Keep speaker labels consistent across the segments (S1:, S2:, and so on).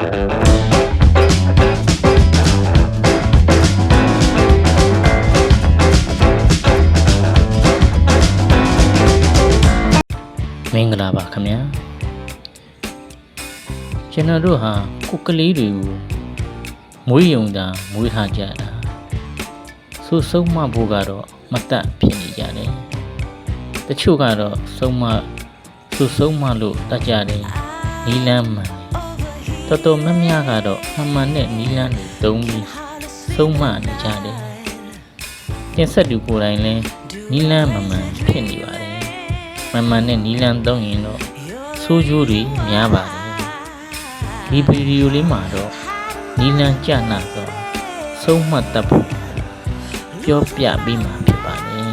S1: မင်္ဂလာပါခင်ဗျာကျွန်တော်တို့ဟာကိုယ်ကလေးတွေကိုမွေးရုံသာမွေးထားကြတာဆိုဆုံးမဖို့ကတော့မတတ်ဖြစ်နေကြတယ်တချို့ကတော့ဆုံးမဆိုဆုံးမလို့တတ်ကြတယ်နီလန်းမှန် တယ်တော်တော်များများကတော့မှန်မှန်နဲ့နီလန်းတွေတုံးပြီးဆုံးမနေကြတယ်တင်ဆက်သူကိုယ်တိုင်လည်းနီလန်းမှန်မှန်ဖြစ်နေပါတယ်မန်မှန်နဲ့နီလန်သုံးရင်တော့ဆိုးကျိုးတွေများပါတယ်ဒီဗီဒီယိုလေးမှာတော့နီလန်ကြနာတော့ဆုံးမတတ်ဖို့ပြောပြပေးမှာဖြစ်ပါတယ်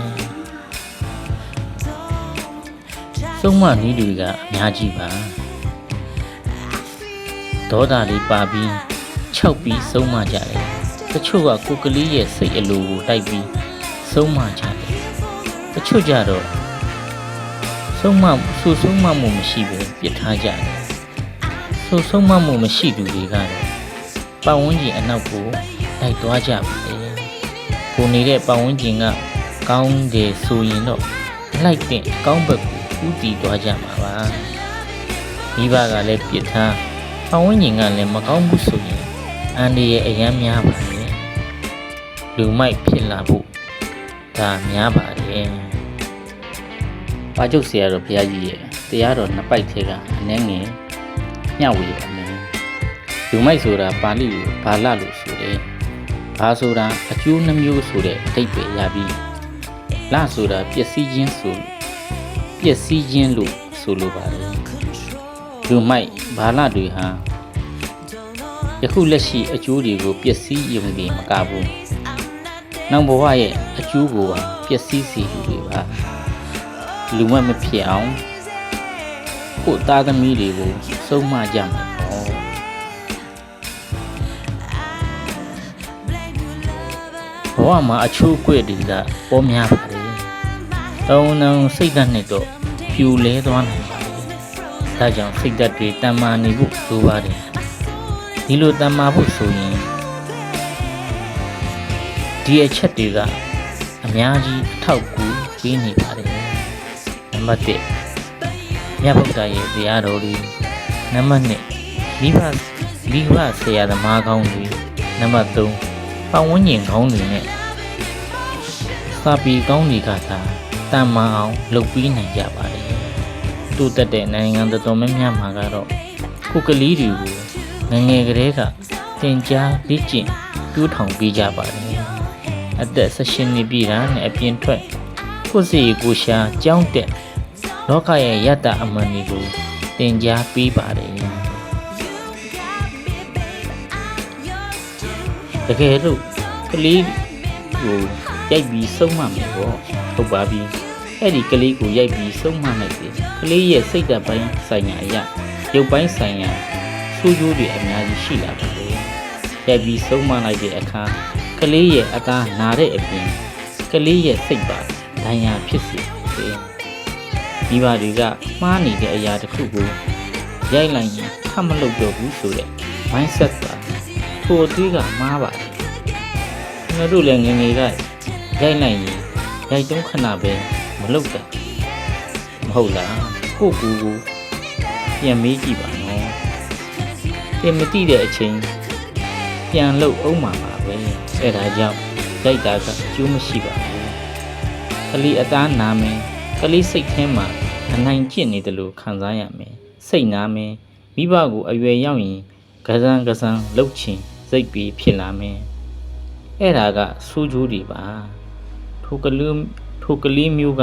S1: ဆုံးမနီးတွေကအများကြီးပါ ဒေါသလေးပါပြီးခြောက်ပြီးဆုံးမကြတယ်တချို့ကကိုယ်ကလေးရဲ့စိတ်အလိုကိုတိုက်ပြီးဆုံးမကြတယ်တချို့ကြတော့ဆုံးမဆူဆုံးမမှုမရှိပဲပြစ်ထားကြတယ်ဆူဆုံးမမှုမရှိသူတွေကတော့ပတ်ဝန်းကျင်အနောက်ကိုလိုက်သွားကြပါတယ်ကိုနေတဲ့ပတ်ဝန်းကျင်ကကောင်းတယ်ဆိုရင်တော့လိုက်တဲ့ကောင်းဘက်ကိုဦးတည်သွားကြမှာပါမိဘကလည်းပြစ်ထား ပတ်ဝန်းကျင်ကလည်းမကောင်းဘူးဆိုရင်အန်ဒီရဲ့အယမ်းများပါတယ်လူမိုက်ဖြစ်လာဖို့ဒါများပါတယ်ပါကျုပ်ဆရာတော်ဘုရားကြီးရဲ့တရားတော်နှစ်ပိုက်ထဲကအနှဲငယ်မျှဝေပါမယ်။လူမိုက်ဆိုတာပါဠိလိုဘာလလို့ဆိုတယ်။ဘာဆိုတာအကျိုးနှမျိုးဆိုတဲ့အဓိပ္ပာယ်ရပြီးလဆိုတာပျက်စီးခြင်းဆိုပျက်စီးခြင်းလို့ဆိုလိုပါတယ်။ လူမိုက်ဘာလတွေဟာယခုလက်ရှိအကျိုးတွေကိုပျက်စီးရုံတည်းမကဘူး။နောက်ဘဝရဲ့အကျိုးကိုပါပျက်စီးစေသူတွေပါ။လူမမဖြစ်အောင်ကိုယ်သားသမီးတွေကိုစုံမကြမယ်ပေါ့ဘဝမှာအချိုးကွက်တွေကပေါ်များပါတယ်တောင်းတောင်းစိတ်ဓာတ်နဲ့တော့ပြူလဲသွားနိုင်ပါတယ် ဒါကြောင့်စိတ်ဓာတ်တွေတန်မာနေဖို့လိုပါတယ်ဒီလိုတန်မာဖို့ဆိုရင်ဒီအချက်တွေကအများကြီးအထောက်အကူပေးနေပါတယ်နံပါတ်1မြတ်ဗုဒ္ဓရဲ့တရားတော်တွေနံပါတ်2မိဘမိဘဆရာသမားကောင်းတွေနံပါတ်3ပတ်ဝန်းကျင်ကောင်းတွေနဲ့စာပေကောင်းတွေကသာတန်မာအောင်လုပ်ပြီးနိုင်ကြပါတယ် တူတက်တဲ့နိုင်ငံတော်တော်များများမှာကတော့ကိုယ်ကလေးတွေကိုငယ်ငယ်ကလေးကသင်ကြားလေ့ကျင့်တူးထောင်ပေးကြပါတယ်အသက်16နှစ်ပြည့်တာနဲ့အပြင်ထွက်ကိုယ်စီကိုယ်ရှာကြောင်းတက်လောကရဲ့ယတ္တအမှန်တွေကိုသင်ကြားပေးပါတယ်တကယ်လို့ကလေးကိုရိုက်ပြီးဆုံးမမယ်ပေါ့ဟုတ်ပါပြီ အဲ့ဒီကလေးကိုရိုက်ပြီးဆုံးမလိုက်တယ်ကလေးရဲ့စိတ်ဓာတ်ပိုင်းဆိုင်ရာအရာရုပ်ပိုင်းဆိုင်ရာဆိုးကျိုးတွေအများကြီးရှိလာပါတယ်ရိုက်ပြီးဆုံးမလိုက်တဲ့အခါကလေးရဲ့အသားနာတဲ့အပြင်ကလေးရဲ့စိတ်ပါဒဏ်ရာဖြစ်စေတယ်မိဘတွေကမှားနေတဲ့အရာတစ်ခုကိုရိုက်လိုက်ရင်ခတ်မလုပ်တော့ဘူးဆိုတဲ့ mindset ပါထိုအသေးကမှားပါတယ်ကျွန်တော်တို့လည်းငယ်ငယ်ကရိုက်လိုက်ရင်ရိုက်တုံးခဏပဲမ လုပ်တာမဟုတ်လားကိုကူကိုပြန်မေးကြည့်ပါနော်တင်မတိတဲ့အချိန်ပြန်လုပ်အောင်မှာပါပဲအဲဒါကြောင့်ရိုက်တာကအကျိုးမရှိပါဘူးကလေးအသားနာမယ်ကလေးစိတ်ထဲမှာအနိုင်ကျင့်နေတယ်လို့ခံစားရမယ်စိတ်နာမယ်မိဘကိုအရွယ်ရောက်ရင်ကစံကစံလှုပ်ချင်စိတ်ပြီးဖြစ်လာမယ်အဲ့ဒါကစူးကျိုးတွေပါထိုကလေး ထိုကလေးမျိုးက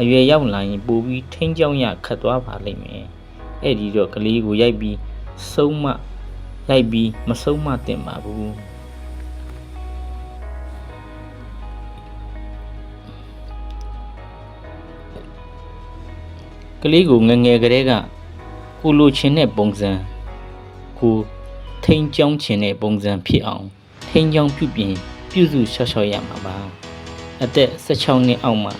S1: အရွယ်ရောက်လာရင်ပိုပြီးထိန်းချောင်းရခတ်သွားပါလိမ့်မယ်အဲ့ဒီတော့ကလေးကိုရိုက်ပြီးဆုံးမလိုက်ပြီးမဆုံးမတင်ပါဘူးကလေးကိုငယ်ငယ်ကလေးကကိုလိုချင်တဲ့ပုံစံကိုထိန်ကြောင်းချင်တဲ့ပုံစံဖြစ်အောင်ထိန်ကြောင်းပြုပြင်ပြုစုရှော့ရှော့ရမှာပါ အသက်16နှစ်အောက်မှ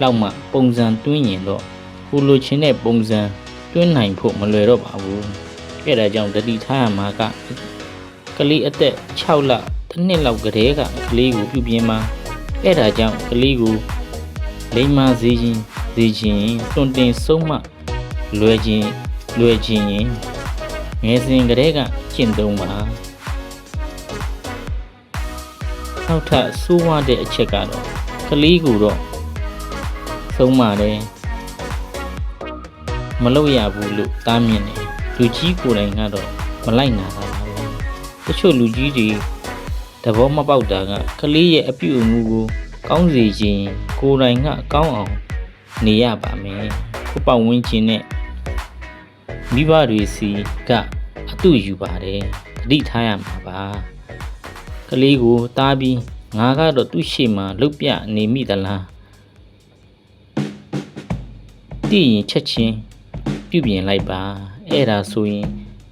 S1: လောက်မှပုံစံတွင်းရင်တော့ကိုလိုချင်တဲ့ပုံစံတွင်းနိုင်ဖို့မလွယ်တော့ပါဘူးအဲ့ဒါကြောင့်တတိထားရမှာကကလေးအသက်6လတစ်နှစ်လောက်ကတည်းကကလေးကိုပြုပြင်မှာအဲ့ဒါကြောင့်ကလေးကိုလိမ္မာစေခြင်းစေခြင်းတွင်တင်ဆုံးမလွယ်ခြင်းလွယ်ခြင်းရင်ငယ်စဉ်ကတည်းကကျင့်သုံးပါနောက်ထပ်ဆိုးဝါးတဲ့အချက်ကတော့က လေးကိုတော့ဆုံးပါတယ်မလုပ်ရဘူးလို့တားမြင်တယ်လူကြီးကိုယ်တိုင်ကတော့မလိုက်နာတာပါပဲတချို့လူကြီးတွေသဘောမပေါက်တာကကလေးရဲ့အပြုအမူကိုကောင်းစေခြင်းကိုယ်တိုင်ကကောင်းအောင်နေရပါမယ်ခုပတ်ဝန်းကျင်နဲ့မိဘတွေစီကအတူယူပါတယ်တတိထားရမှာပါကလေးကိုတားပြီး ငါကတော့သူ့ရှေ့မှာလုတ်ပြနေမိသလားတည်ရင်ချက်ချင်းပြုပြင်လိုက်ပါအဲ့ဒါဆိုရင်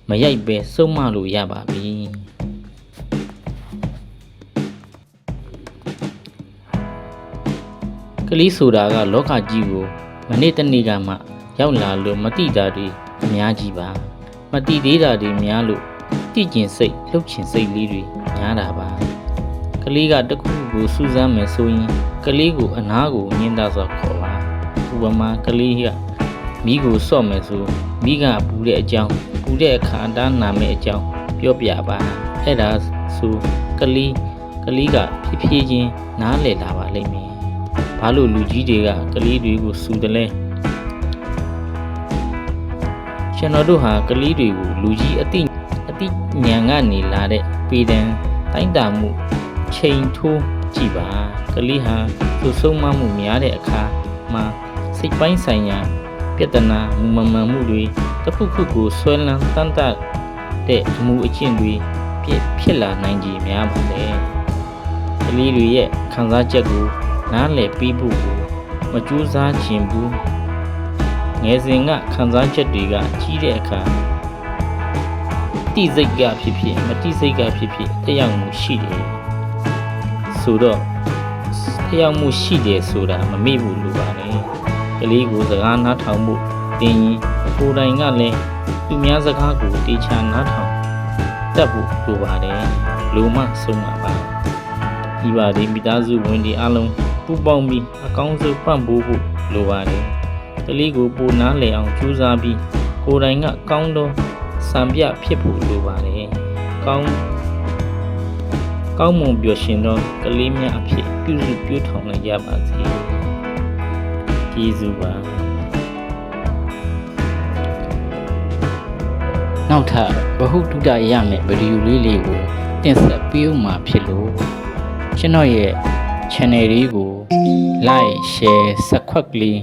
S1: မရိုက်ပဲစုံမလို့ရပါပြီကလေးဆိုတာကလောကကြီးကိုမနေ့တနေ့ကမှရောက်လာလို့မတိတာတွေအများကြီးပါမတိသေးတာတွေများလို့တိကျင်စိတ်လှုပ်ချင်စိတ်လေးတွေများတာပါ ကလေးကတစ်ခုခုကိုစူးစမ်းမယ်ဆိုရင်ကလေးကိုအနားကိုညှင်းသားစွာခေါ်ပါဥပမာကလေးကမိကိုစော့မယ်ဆိုမိကပူတဲ့အကြောင်းပူတဲ့အခါအတန်းနာမယ့်အကြောင်းပြောပြပါအဲ့ဒါဆိုကလေးကလေးကဖြည်းဖြည်းချင်းနားလည်လာပါလိမ့်မယ်ဘာလို့လူကြီးတွေကကလေးတွေကိုစူတယ်လဲကျွန်တော်တို့ဟာကလေးတွေကိုလူကြီးအသိအသိဉာဏ်ကနေလာတဲ့ပေဒံတိုင်းတာမှု ချိန်ထိုးကြည့်ပါကလေးဟာသူဆုံးမမှုများတဲ့အခါမှာစိတ်ပိုင်းဆိုင်ရာပြဿနာမမှန်မှုတွေတစ်ခုခုကိုဆွဲလန်းတန်တတဲ့အမှုအကျင့်တွေဖြစ်ဖြစ်လာနိုင်ကြများပါတယ်ကလေးတွေရဲ့ခံစားချက်ကိုနားလည်ပြီးဖို့ကိုမကြိုးစားခြင်းဘူးငယ်စဉ်ကခံစားချက်တွေကကြီးတဲ့အခါတိစိတ်ကဖြစ်ဖြစ်မတိစိတ်ကဖြစ်ဖြစ်တရားမှုရှိတယ် ဆိုတော့တရားမှုရှိတယ်ဆိုတာမမေ့ဘူးလို့ပါတယ်ကလေးကိုစကားနားထောင်မှုတင်ရင်ကိုယ်တိုင်ကလည်းသူများစကားကိုတေချာနားထောင်တတ်ဖို့လိုပါတယ်လိုမှဆုံးမှာပါဒီပါဒီမိသားစုဝင်ဒီအလုံးပူပေါင်းပြီးအကောင်းဆုံးပံ့ပိုးဖို့လိုပါတယ်ကလေးကိုပိုနားလည်အောင်ကြိုးစားပြီးကိုယ်တိုင်ကကောင်းသောစံပြဖြစ်ဖို့လိုပါတယ်ကောင်း ကောင်းမွန်ပျော်ရွှင်သောကလေးများအဖြစ်ပြုစုပြုထောင်နိုင်ကြပါစေကျေးဇူးပါနောက်ထပ်ဘဟုတုတရမယ်ဗီဒီယိုလေးလေးကိုတင်ဆက်ပေးဦးမှာဖြစ်လို့ကျွန်တော်ရဲ့ channel လေးကို like share subscribe လေး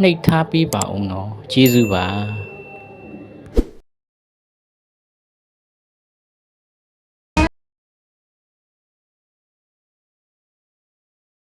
S1: နှိပ်ထားပေးပါဦးနော်ကျေးဇူးပါ